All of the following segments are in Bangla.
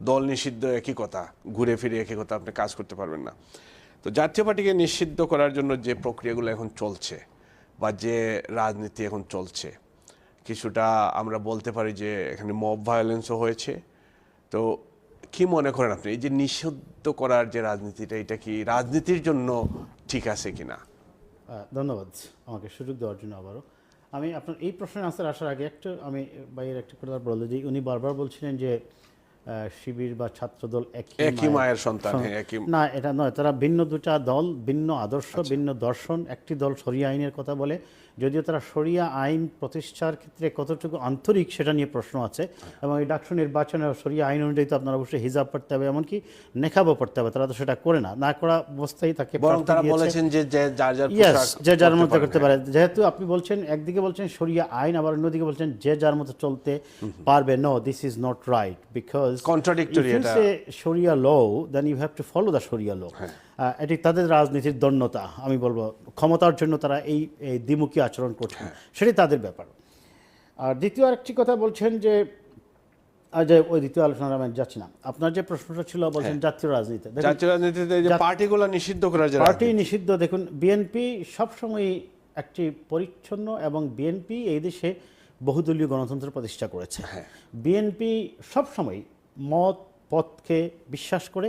দল নিষিদ্ধ একই কথা ঘুরে ফিরে একই কথা আপনি কাজ করতে পারবেন না। তো জাতীয় পার্টিকে নিষিদ্ধ করার জন্য যে প্রক্রিয়াগুলো এখন চলছে বা যে রাজনীতি এখন চলছে কিছুটা আমরা বলতে পারি যে এখানে মব ভায়োলেন্সও হয়েছে। তো কি মনে করেন আপনি? এই যে নিষিদ্ধ করার যে রাজনীতিটা এটা কি রাজনীতির জন্য ঠিক আছে কিনা? আহ, ধন্যবাদ আমাকে সুযোগ দেওয়ার জন্য আবারও। আমি আপনার এই প্রশ্নের আনসার আসার আগে একটু আমি বাইরের একটা কথা বলতে যে উনি বারবার বলছিলেন যে শিবির বা ছাত্রদল একই একই মায়ের সন্তান হ্যাঁ না এটা নয় তারা ভিন্ন দুটা দল ভিন্ন আদর্শ ভিন্ন দর্শন একটি দল সরিয়া আইনের কথা বলে যদিও তারা সরিয়া আইন প্রতিষ্ঠার ক্ষেত্রে কতটুকু আন্তরিক সেটা নিয়ে প্রশ্ন আছে এবং এই ডাকসু নির্বাচনে সরিয়া আইন অনুযায়ী তো আপনার অবশ্যই হিজাব পড়তে হবে এমনকি নেখাবও পড়তে হবে তারা তো সেটা করে না না করা অবস্থায় তাকে তারা বলেছেন যে যে যার মতো করতে পারে যেহেতু আপনি বলছেন একদিকে বলছেন সরিয়া আইন আবার অন্যদিকে বলছেন যে যার মতো চলতে পারবে no this is not right because Contradictory if you এটা। Say law then you have to follow the sharia law এটি তাদের রাজনীতির দন্যতা আমি বলব ক্ষমতার জন্য তারা এই এই দ্বিমুখী আচরণ করছে। সেটি তাদের ব্যাপার। আর দ্বিতীয় আরেকটি কথা বলছেন যে যে ওই দ্বিতীয় আলোচনার আমি যাচ্ছি না। আপনার যে প্রশ্নটা ছিল বলছেন জাতীয় রাজনীতি। জাতীয় রাজনীতিতে যে পার্টিগুলো নিষিদ্ধ করার যে পার্টি নিষিদ্ধ দেখুন বিএনপি সবসময় একটি পরিচ্ছন্ন এবং বিএনপি এই দেশে বহুদলীয় গণতন্ত্র প্রতিষ্ঠা করেছে। বিএনপি সবসময় মত পথকে বিশ্বাস করে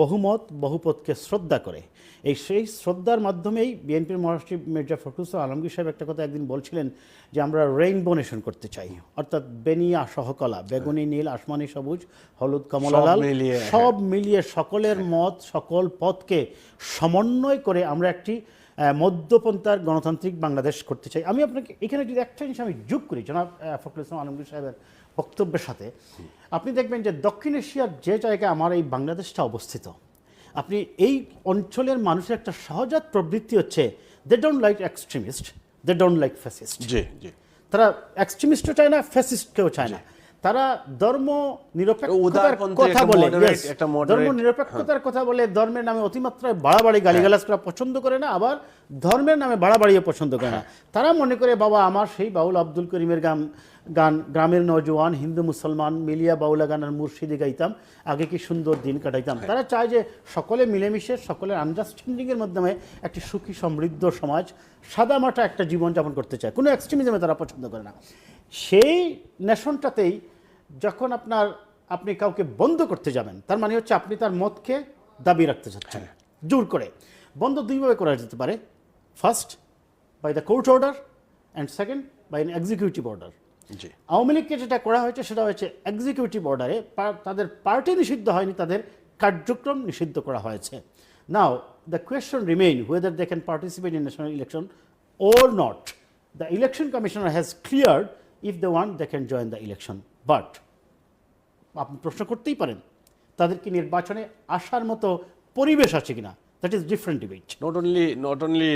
বহুমত বহুপথকে শ্রদ্ধা করে। এই সেই শ্রদ্ধার মাধ্যমেই বিএনপির মহারাষ্ট্র মির্জা ফখরুল আলমগীর সাহেব একটা কথা একদিন বলছিলেন যে আমরা রেইনবো নেশন করতে চাই। অর্থাৎ বেনিয়া সহকলা বেগুনি নীল আসমানি সবুজ হলুদ কমলা সব লাল মিলিয়ে, হ্যাঁ। সব মিলিয়ে সকলের মত সকল পথকে সমন্বয় করে আমরা একটি মধ্যপন্থার গণতান্ত্রিক বাংলাদেশ করতে চাই। আমি আপনাকে এখানে যদি একটা জিনিস আমি যোগ করি জনাব ফখরুল ইসলাম আলমগীর সাহেবের বক্তব্যের সাথে আপনি দেখবেন যে দক্ষিণ এশিয়ার যে জায়গায় আমার এই বাংলাদেশটা অবস্থিত আপনি এই অঞ্চলের মানুষের একটা সহজাত প্রবৃত্তি হচ্ছে they don't like extremist they don't like fascist জি জি। তারা এক্সট্রিমিস্টও চায় না ফ্যাসিস্টকেও চায় না। তারা ধর্ম নিরপেক্ষতার কথা বলে ধর্ম নিরপেক্ষতার কথা বলে ধর্মের নামে অতিমাত্রায় বাড়াবাড়ি গালিগালাজ করা পছন্দ করে না আবার ধর্মের নামে বাড়াবাড়িও পছন্দ করে না। তারা মনে করে বাবা আমার সেই বাউল আব্দুল করিমের গান গান গ্রামের নজওয়ান হিন্দু মুসলমান মিলিয়া বাউলা গান আর মুর্শিদি গাইতাম। আগে কি সুন্দর দিন কাটাইতাম। তারা চায় যে সকলে মিলেমিশে সকলের আন্ডারস্ট্যান্ডিংয়ের মাধ্যমে একটি সুখী সমৃদ্ধ সমাজ সাদামাটা একটা জীবনযাপন করতে চায়। কোনো এক্সট্রিমিজমে তারা পছন্দ করে না। সেই নেশনটাতেই যখন আপনার আপনি কাউকে বন্ধ করতে যাবেন তার মানে হচ্ছে আপনি তার মতকে দাবি রাখতে চাচ্ছেন জোর করে। বন্ধ দুইভাবে করা যেতে পারে। First by the court order and second by an executive order Awami লীগকে যেটা করা হয়েছে সেটা হয়েছে এক্সিকিউটিভ অর্ডারে তাদের পার্টি নিষিদ্ধ হয়নি, তাদের কার্যক্রম নিষিদ্ধ করা হয়েছে। Now the question remain whether they can participate in national election or not the election commissioner has clear if the one they can join the election but আপনি প্রশ্ন করতেই পারেন তাদেরকে নির্বাচনে আসার মতো পরিবেশ আছে কিনা? That is different debate not only not only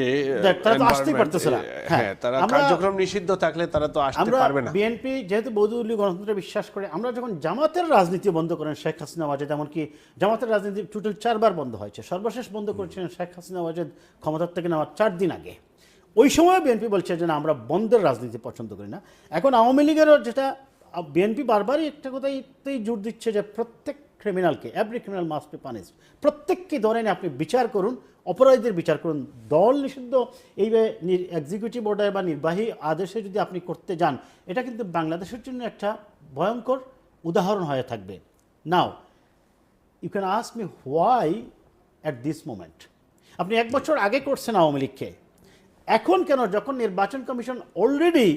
তারা তো আসতেই পারতেছে না। হ্যাঁ, হ্যাঁ তারা কার্যক্রম নিষিদ্ধ থাকলে তারা তো আসতে পারবে না। বিএনপি যেহেতু বহুদলীয় গণতন্ত্রে বিশ্বাস করে আমরা যখন জামাতের রাজনীতি বন্ধ করেন শেখ হাসিনা ওয়াজেদ এমনকি জামাতের রাজনীতি টোটাল চারবার বন্ধ হয়েছে সর্বশেষ বন্ধ করেছিলেন শেখ হাসিনা ওয়াজেদ ক্ষমতার থেকে নেওয়ার চার দিন আগে। ওই সময় বিএনপি বলছে যে না আমরা বন্ধের রাজনীতি পছন্দ করি না। এখন আওয়ামী লীগেরও যেটা বিএনপি বারবারই একটা কথাইতেই জোর দিচ্ছে যে প্রত্যেক ক্রিমিনালকে every criminal must be punish প্রত্যেককে ধরে নিয়ে আপনি বিচার করুন অপরাধীদের বিচার করুন। দল নিষিদ্ধ এই এক্সিকিউটিভ অর্ডার বা নির্বাহী আদেশে যদি আপনি করতে যান এটা কিন্তু বাংলাদেশের জন্য একটা ভয়ঙ্কর উদাহরণ হয়ে থাকবে। Now you can ask me why at this moment আপনি এক বছর আগে করছেন আওয়ামী লীগকে। এখন কেন যখন নির্বাচন commission already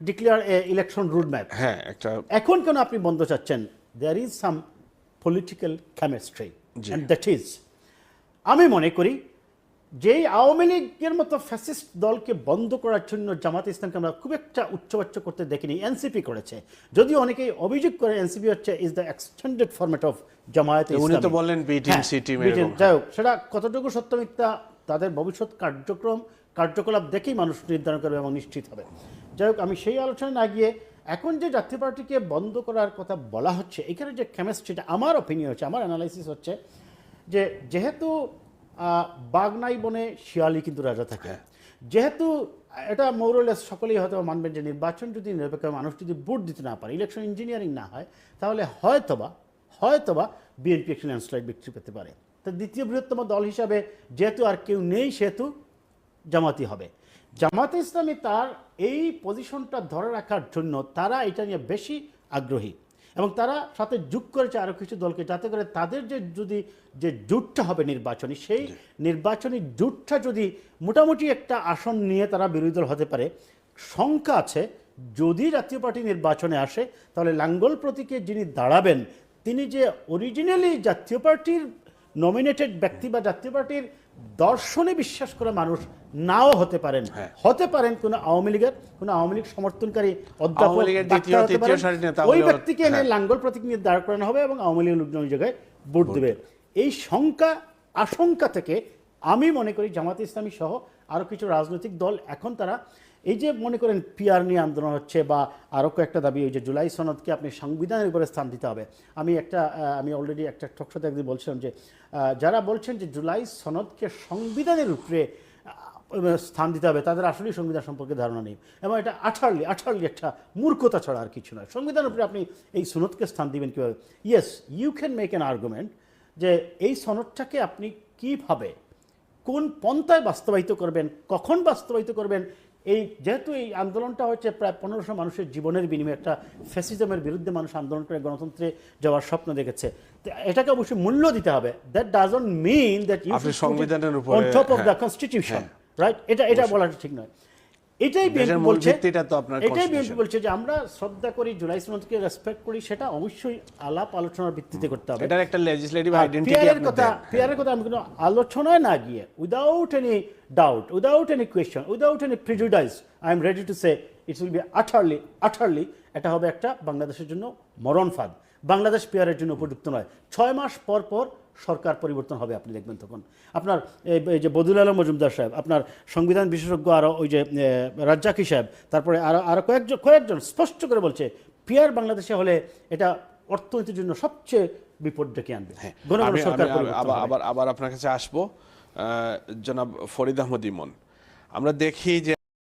declare election route map হ্যাঁ একটা এখন কেন আপনি বন্ধ চাচ্ছেন? There is some political chemistry and that is আমি মনে করি যেই আওয়ামী লীগের মতো ফ্যাসিস্ট দলকে বন্ধ করার জন্য জামাত ইসলামকে আমরা খুব একটা উচ্চবাচ্য করতে দেখিনি এনসিপি করেছে। যদিও অনেকেই অভিযোগ করে এনসিপি হচ্ছে is the extended format of Jamaat উনি তো বললেন বি টিম হ্যাঁ, যাই হোক সেটা কতটুকু সত্য মিথ্যা তাদের ভবিষ্যৎ কার্যক্রম কার্যকলাপ দেখেই মানুষ নির্ধারণ করবে এবং নিশ্চিত হবে। যাই হোক আমি সেই আলোচনায় না গিয়ে এখন যে জাতীয় পার্টিকে বন্ধ করার কথা বলা হচ্ছে এখানে যে কেমিস্ট্রিটা আমার অপিনিয়ন হচ্ছে আমার অ্যানালাইসিস হচ্ছে যে যেহেতু বাগনাই বনে শিয়ালি কিন্তু রাজা থাকে। যেহেতু এটা মৌরলেস সকলেই হয়তো মানবেন যে নির্বাচন যদি নিরপেক্ষ মানুষ যদি ভোট দিতে না পারে ইলেকশন ইঞ্জিনিয়ারিং না হয় তাহলে হয়তোবা হয়তোবা বিএনপি একটি ল্যান্ডস্লাইড বিক্রি পেতে পারে। তো দ্বিতীয় বৃহত্তম দল হিসাবে যেহেতু আর কেউ নেই সেহেতু জামাতি হবে। জামাতে ইসলামী তার এই পজিশনটা ধরে রাখার জন্য তারা এটা নিয়ে বেশি আগ্রহী এবং তারা সাথে যোগ করেছে আরও কিছু দলকে যাতে করে তাদের যে যদি যে জোটটা হবে নির্বাচনী সেই নির্বাচনী জোটটা যদি মোটামুটি একটা আসন নিয়ে তারা বিরোধী দল হতে পারে শঙ্কা আছে যদি জাতীয় পার্টি নির্বাচনে আসে তাহলে লাঙ্গল প্রতীকে যিনি দাঁড়াবেন তিনি যে অরিজিনালি জাতীয় পার্টির নমিনেটেড ব্যক্তি বা জাতীয় পার্টির দর্শনে বিশ্বাস করে মানুষ নাও হতে পারেন হ্যাঁ। হতে পারেন কোনো আওয়ামী লীগের কোনো আওয়ামী লীগ সমর্থনকারী অধ্যাপক ওই ব্যক্তিকে এনে হ্যাঁ। লাঙ্গল প্রতীক নিয়ে দাঁড় করানো হবে এবং আওয়ামী লীগের লোকজন ওই জায়গায় ভোট দেবে এই শঙ্কা আশঙ্কা থেকে আমি মনে করি জামাত ইসলামী সহ আরও কিছু রাজনৈতিক দল এখন তারা এই যে মনে করেন পিআর নিয়ে আন্দোলন হচ্ছে বা আরও কয়েকটা দাবি, ওই যে জুলাই সনদকে আপনি সংবিধানের উপরে স্থান দিতে হবে। আমি একটা আমি অলরেডি একটা টকশোতে একদিন বলছিলাম যে যারা বলছেন যে জুলাই সনদকে সংবিধানের উপরে স্থান দিতে হবে, তাদের আসলেই সংবিধান সম্পর্কে ধারণা নেই। এবং এটা আঠারলি আঠারলি একটা মূর্খতা ছাড়া আর কিছু নয়। সংবিধানের উপরে আপনি এই সনদকে স্থান দিবেন কীভাবে? Yes you can make an argument যে এই সনদটাকে আপনি কীভাবে, কোন পন্থায় বাস্তবায়িত করবেন, কখন বাস্তবায়িত করবেন এই যেহেতু এই আন্দোলনটা হচ্ছে প্রায় পনেরোশো মানুষের জীবনের বিনিময়ে একটা ফ্যাসিজমের বিরুদ্ধে মানুষ আন্দোলন করে গণতন্ত্রে যাওয়ার স্বপ্ন দেখেছে এটাকে অবশ্যই মূল্য দিতে হবে। That doesn't mean that you সংবিধানের উপর on top of the constitution right এটা এটা বলাটা ঠিক নয়। এটাই বিএনপি বলছে তো আপনার এটাই বিএনপি বলছে যে আমরা শ্রদ্ধা করি জুলাই সনদকে রেসপেক্ট করি সেটা অবশ্যই আলাপ আলোচনার ভিত্তিতে করতে হবে। এটার একটা লেজিসলেটিভ আইডেন্টিটি কথা পিয়ারের কথা আমি কোনো আলোচনায় না গিয়ে without any doubt without any question without any prejudice I am ready to say it's will be utterly utterly এটা হবে একটা বাংলাদেশের জন্য মরণ ফাঁদ। বাংলাদেশ পিয়ারের জন্য উপযুক্ত নয়। ছয় মাস পর পর সরকার পরিবর্তন হবে আপনি দেখবেন তখন। আপনার এই- যে বদুল আলম মজুমদার সাহেব আপনার সংবিধান বিশেষজ্ঞ আরও ওই যে রাজ্জাকি সাহেব তারপরে আরও আরও কয়েকজন কয়েকজন স্পষ্ট করে বলছে পিয়ার বাংলাদেশে হলে এটা অর্থনীতির জন্য সবচেয়ে বিপদ ডেকে আনবে। সরকার আবার আবার আবার আপনার কাছে আসব আহ, জনাব ফরিদ আহমদ ইমন। আমরা দেখি যে